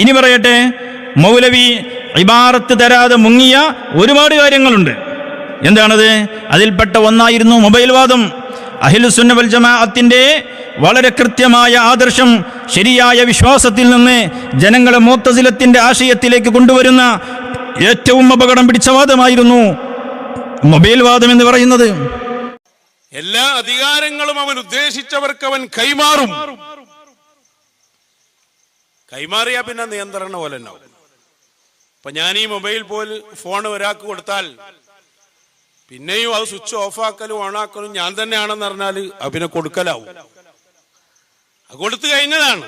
ഇനി പറയട്ടെ മൗലവി ഇബാറത്ത് തരാതെ മുങ്ങിയ ഒരുപാട് കാര്യങ്ങളുണ്ട്. എന്താണത്? അതിൽപ്പെട്ട ഒന്നായിരുന്നു മൊബൈൽ വാദം അഹിലുസുന്നബൽ ജമാഅത്തിന്റെ വളരെ കൃത്യമായ ആദർശം ശരിയായ വിശ്വാസത്തിൽ നിന്ന് ജനങ്ങളെ മോത്തസിലത്തിന്റെ ആശയത്തിലേക്ക് കൊണ്ടുവരുന്ന ഏറ്റവും അപകടം പിടിച്ച വാദമായിരുന്നു മൊബൈൽ വാദം എന്ന് പറയുന്നത്. എല്ലാ അധികാരങ്ങളും അവൻ ഉദ്ദേശിച്ചവർക്ക് അവൻ കൈമാറും. കൈമാറിയാ പിന്നെ നിയന്ത്രണ പോലെ ഉണ്ടാവും. അപ്പൊ ഞാൻ ഈ മൊബൈൽ പോൽ ഫോൺ ഒരാൾക്ക് കൊടുത്താൽ പിന്നെയും അത് സ്വിച്ച് ഓഫ് ആക്കലും ഓണാക്കലും ഞാൻ തന്നെയാണെന്ന് പറഞ്ഞാൽ അത് പിന്നെ കൊടുക്കലാവും. അത് കൊടുത്തു കഴിഞ്ഞതാണ്.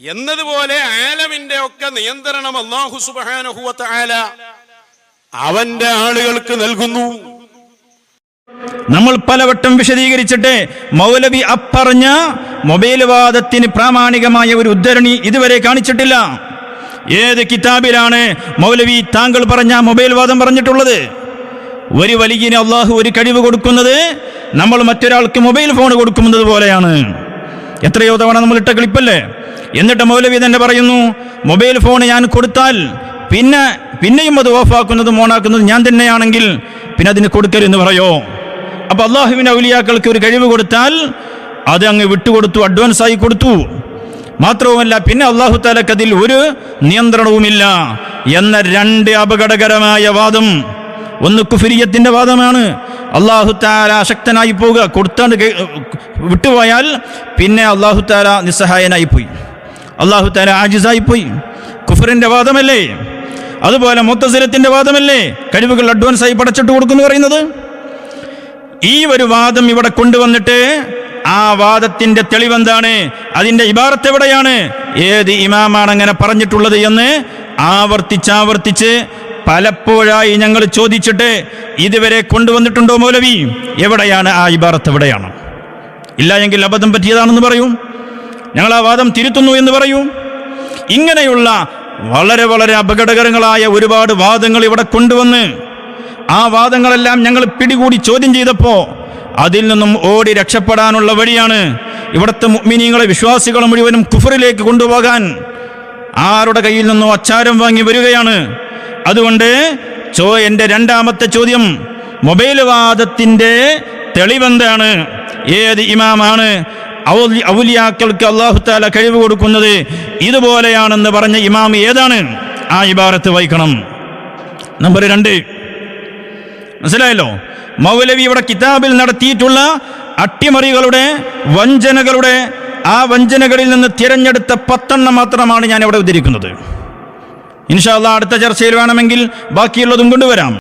എന്നതുപോലെ ആലമിന്റെ ഒക്കെ നിയന്ത്രണം അള്ളാഹു സുബാനഹുവത്ത ആല അവന്റെ ആളുകൾക്ക് നൽകുന്നു. നമ്മൾ പലവട്ടം വിശദീകരിച്ചിട്ട് മൗലവി അപ്പറഞ്ഞ മൊബൈൽ വാദത്തിന് പ്രാമാണികമായ ഒരു ഉദ്ധരണി ഇതുവരെ കാണിച്ചിട്ടില്ല. ഏത് കിതാബിലാണ് മൗലവി താങ്കൾ പറഞ്ഞ മൊബൈൽ വാദം പറഞ്ഞിട്ടുള്ളത്? ഒരു വലിയന് അള്ളാഹു ഒരു കഴിവ് കൊടുക്കുന്നത് നമ്മൾ മറ്റൊരാൾക്ക് മൊബൈൽ ഫോൺ കൊടുക്കുന്നത് പോലെയാണ്. എത്രയോ തവണ നമ്മൾ ഇട്ട ക്ലിപ്പല്ലേ? എന്നിട്ട് മൗലവി തന്നെ പറയുന്നു മൊബൈൽ ഫോൺ ഞാൻ കൊടുത്താൽ പിന്നെ പിന്നെയും അത് ഓഫാക്കുന്നതും ഓണാക്കുന്നതും ഞാൻ തന്നെയാണെങ്കിൽ പിന്നെ അതിന് കൊടുക്കരുതെന്ന് പറയോ? അപ്പൊ അള്ളാഹുവിന്റെ ഔലിയാക്കൾക്ക് ഒരു കഴിവ് കൊടുത്താൽ അത് അങ്ങ് വിട്ടുകൊടുത്തു അഡ്വാൻസ് ആയി കൊടുത്തു. മാത്രവുമല്ല പിന്നെ അള്ളാഹു താലക്ക് അതിൽ ഒരു നിയന്ത്രണവുമില്ല എന്ന രണ്ട് അപകടകരമായ വാദം. ഒന്ന് കുഫിരിയത്തിന്റെ വാദമാണ്. അള്ളാഹു താല അശക്തനായി പോവുക കൊടുത്താണ്ട് വിട്ടുപോയാൽ പിന്നെ അള്ളാഹു താല നിസ്സഹായനായി പോയി. അള്ളാഹു താല ആജിസായി പോയി. കുഫറിന്റെ വാദമല്ലേ? അതുപോലെ മുത്തസിലത്തിന്റെ വാദമല്ലേ? കഴിവുകൾ അഡ്വാൻസായി പടച്ചിട്ട് കൊടുക്കുന്നു പറയുന്നത്. ഈ ഒരു വാദം ഇവിടെ കൊണ്ടുവന്നിട്ട് ആ വാദത്തിന്റെ തെളിവെന്താണ്? അതിന്റെ ഇബാറത്ത് എവിടെയാണ്? ഏത് ഇമാമാണ് അങ്ങനെ പറഞ്ഞിട്ടുള്ളത് എന്ന് ആവർത്തിച്ചാവർത്തിച്ച് പലപ്പോഴായി ഞങ്ങൾ ചോദിച്ചിട്ട് ഇതുവരെ കൊണ്ടുവന്നിട്ടുണ്ടോ മൗലവി? എവിടെയാണ് ആ ഇബാറത്ത്? എവിടെയാണ്? ഇല്ല എങ്കിൽ അബദ്ധം പറ്റിയതാണെന്ന് പറയൂ. ഞങ്ങൾ ആ വാദം തിരുത്തുന്നു എന്ന് പറയൂ. ഇങ്ങനെയുള്ള വളരെ വളരെ അപകടകരങ്ങളായ ഒരുപാട് വാദങ്ങൾ ഇവിടെ കൊണ്ടുവന്ന് ആ വാദങ്ങളെല്ലാം ഞങ്ങൾ പിടികൂടി ചോദ്യം ചെയ്തപ്പോൾ അതിൽ നിന്നും ഓടി രക്ഷപ്പെടാനുള്ള വഴിയാണ് ഇവിടുത്തെ മുഅ്മിനീങ്ങളെ വിശ്വാസികളെ മുഴുവനും കുഫറിലേക്ക് കൊണ്ടുപോകാൻ ആരുടെ കയ്യിൽ നിന്നും അച്ചാരം വാങ്ങി വരികയാണ്. അതുകൊണ്ട് ചോ എന്റെ രണ്ടാമത്തെ ചോദ്യം മൊബൈൽ വാദത്തിന്റെ തെളിവെന്താണ്? ഏത് ഇമാമാണ്? ഔലി- ഔലിയാക്കൾക്ക് അള്ളാഹു താല കഴിവ് കൊടുക്കുന്നത് ഇതുപോലെയാണെന്ന് പറഞ്ഞ ഇമാം ഏതാണ്? ആ ഇബാറത്ത് വഹിക്കണം നമ്പർ രണ്ട്. മനസ്സിലായല്ലോ? മൗലവി ഇവിടെ കിതാബിൽ നടത്തിയിട്ടുള്ള അട്ടിമറികളുടെ വഞ്ചനകളുടെ ആ വഞ്ചനകളിൽ നിന്ന് തിരഞ്ഞെടുത്ത പത്തെണ്ണം മാത്രമാണ് ഞാൻ ഇവിടെ ഉദ്ധരിക്കുന്നത് ഇൻഷാല്ല അടുത്ത ചർച്ചയിൽ വേണമെങ്കിൽ ബാക്കിയുള്ളതും കൊണ്ടുവരാം.